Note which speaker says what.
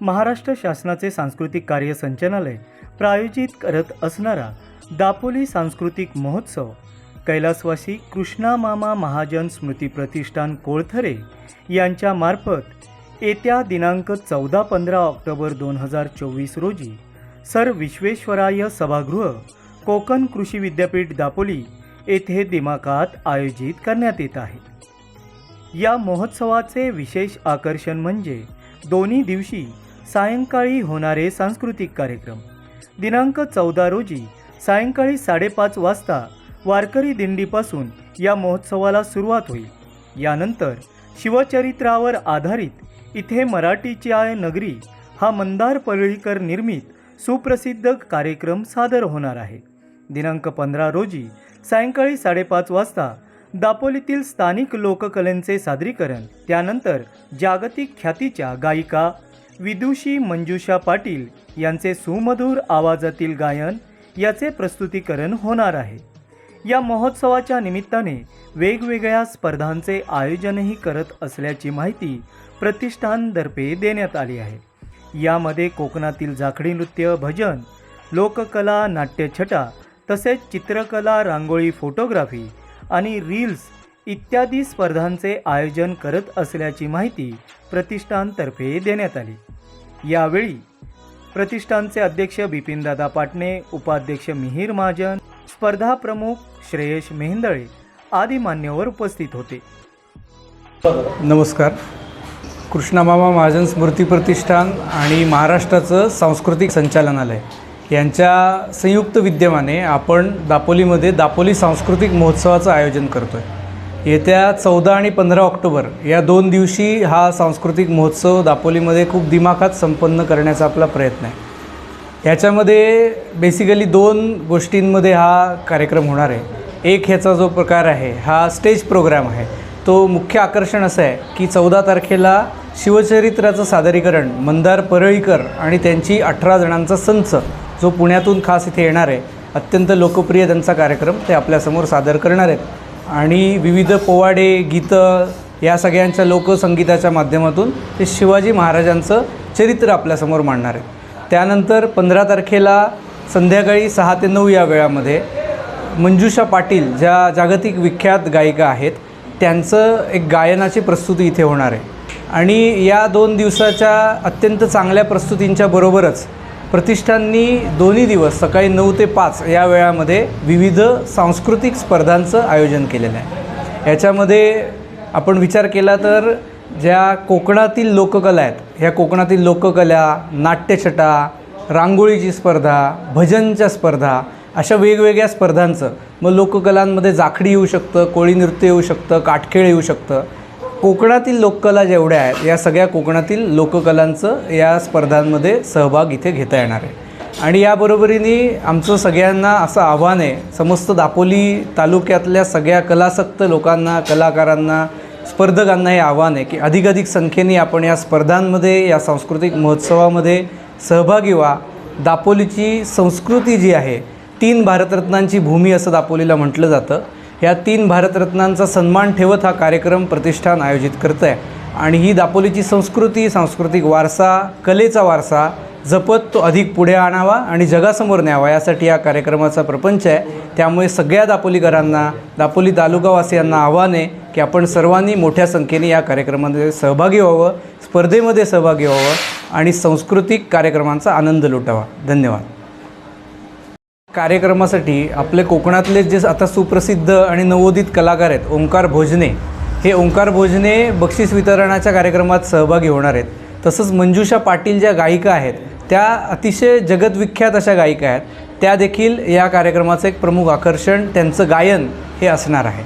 Speaker 1: महाराष्ट्र शासनाचे सांस्कृतिक कार्य संचालनालय प्रायोजित करत असणारा दापोली सांस्कृतिक महोत्सव कैलासवासी कृष्णा मामा महाजन स्मृती प्रतिष्ठान कोळथरे यांच्या मार्फत येत्या दिनांक चौदा पंधरा ऑक्टोबर दोन हजार चोवीस रोजी सर विश्वेश्वराय सभागृह कोकण कृषी विद्यापीठ दापोली येथे दिमाखात आयोजित करण्यात येत आहे. या महोत्सवाचे विशेष आकर्षण म्हणजे दोन्ही दिवशी सायंकाळी होणारे सांस्कृतिक कार्यक्रम. दिनांक चौदा रोजी सायंकाळी साडेपाच वाजता वारकरी दिंडीपासून या महोत्सवाला सुरुवात होईल. यानंतर शिवचरित्रावर आधारित इथे मराठीची आय नगरी हा मंदार पळळीकर निर्मित सुप्रसिद्ध कार्यक्रम सादर होणार आहे. दिनांक पंधरा रोजी सायंकाळी साडेपाच वाजता दापोलीतील स्थानिक लोककलेंचे सादरीकरण त्यानंतर जागतिक ख्यातीच्या गायिका विदुषी मंजुषा पाटील यांचे सुमधुर आवाजातील गायन याचे प्रस्तुतीकरण होणार आहे. या महोत्सवाच्या निमित्ताने वेगवेगळ्या स्पर्धांचे आयोजनही करत असल्याची माहिती प्रतिष्ठानतर्फे देण्यात आली आहे. यामध्ये कोकणातील जाखडी नृत्य भजन लोककला नाट्यछटा तसेच चित्रकला रांगोळी फोटोग्राफी आणि रील्स इत्यादी स्पर्धांचे आयोजन करत असल्याची माहिती प्रतिष्ठानतर्फे देण्यात आली. यावेळी प्रतिष्ठानचे अध्यक्ष बिपिनदादा पाटणे उपाध्यक्ष मिहीर महाजन स्पर्धा प्रमुख श्रेयश मेहंदळे आदी मान्यवर उपस्थित होते.
Speaker 2: नमस्कार. कृष्णामामा महाजन स्मृती प्रतिष्ठान आणि महाराष्ट्राचं सांस्कृतिक संचालनालय. यांच्या संयुक्त विद्यमाने आपण दापोलीमध्ये दापोली सांस्कृतिक महोत्सवाचं आयोजन करतो आहे येत्या चौदा आणि पंधरा ऑक्टोबर या दोन दिवशी हा सांस्कृतिक महोत्सव दापोलीमध्ये खूप दिमाखात संपन्न करण्याचा आपला प्रयत्न आहे. ह्याच्यामध्ये बेसिकली दोन गोष्टींमध्ये हा कार्यक्रम होणार आहे. एक ह्याचा जो प्रकार आहे हा स्टेज प्रोग्राम आहे. तो मुख्य आकर्षण असं आहे की चौदा तारखेला शिवचरित्राचं सादरीकरण मंदार परळीकर आणि त्यांची अठरा जणांचा संच जो पुण्यातून खास इथे येणार आहे. अत्यंत लोकप्रिय त्यांचा कार्यक्रम ते आपल्यासमोर सादर करणार आहेत. आणि विविध पोवाडे गीतं या सगळ्यांच्या लोकसंगीताच्या माध्यमातून ते शिवाजी महाराजांचं चरित्र आपल्यासमोर मांडणार आहे त्यानंतर पंधरा तारखेला संध्याकाळी सहा ते नऊ या वेळामध्ये मंजुषा पाटील ज्या जागतिक विख्यात गायिका आहेत त्यांचं एक गायनाची प्रस्तुती इथे होणार आहे. आणि या दोन दिवसाच्या अत्यंत चांगल्या प्रस्तुतींच्या बरोबरच प्रतिष्ठाननी दोन्ही दिवस सकाळी नऊ ते पाच या वेळामध्ये विविध सांस्कृतिक स्पर्धांचं आयोजन केलेलं आहे. याच्यामध्ये आपण विचार केला तर ज्या कोकणातील लोककला आहेत ह्या कोकणातील लोककला नाट्यछटा रांगोळीची स्पर्धा भजनच्या स्पर्धा अशा वेगवेगळ्या स्पर्धांचं मग लोककलांमध्ये जाखडी येऊ शकतं कोळी नृत्य येऊ शकतं काटखेळ येऊ शकतं. कोकणातील लोककला जेवढ्या आहेत या सगळ्या कोकणातील लोककलांचं या स्पर्धांमध्ये सहभाग इथे घेता येणार आहे. आणि याबरोबरीने आमचं सगळ्यांना असं आव्हान आहे समस्त दापोली तालुक्यातल्या सगळ्या कलासक्त लोकांना कलाकारांना स्पर्धकांना हे आव्हान आहे की अधिकाधिक संख्येने आपण या स्पर्धांमध्ये या सांस्कृतिक महोत्सवामध्ये सहभागी व्हा. दापोलीची संस्कृती जी आहे तीन भारतरत्नांची भूमी असं दापोलीला म्हटलं जातं. ह्या तीन भारतरत्नांचा सन्मान ठेवत हा कार्यक्रम प्रतिष्ठान आयोजित करतं आहे आणि ही दापोलीची संस्कृती सांस्कृतिक वारसा कलेचा वारसा जपत तो अधिक पुढे आणावा आणि जगासमोर न्यावा यासाठी या कार्यक्रमाचा प्रपंच आहे. त्यामुळे सगळ्या दापोलीकरांना दापोली तालुकावासियांना आव्हान आहे की आपण सर्वांनी मोठ्या संख्येने या कार्यक्रमामध्ये सहभागी व्हावं स्पर्धेमध्ये सहभागी व्हावं आणि सांस्कृतिक कार्यक्रमांचा आनंद लुटावा. धन्यवाद. कार्यक्रमासाठी आपले कोकणातले जे आता सुप्रसिद्ध आणि नवोदित कलाकार आहेत ओंकार भोजने हे ओंकार भोजने बक्षीस वितरणाच्या कार्यक्रमात सहभागी होणार आहेत. तसंच मंजुषा पाटील ज्या गायिका आहेत त्या अतिशय जगतविख्यात अशा गायिका आहेत. त्या देखील या कार्यक्रमाचं एक प्रमुख आकर्षण त्यांचं गायन हे असणार आहे.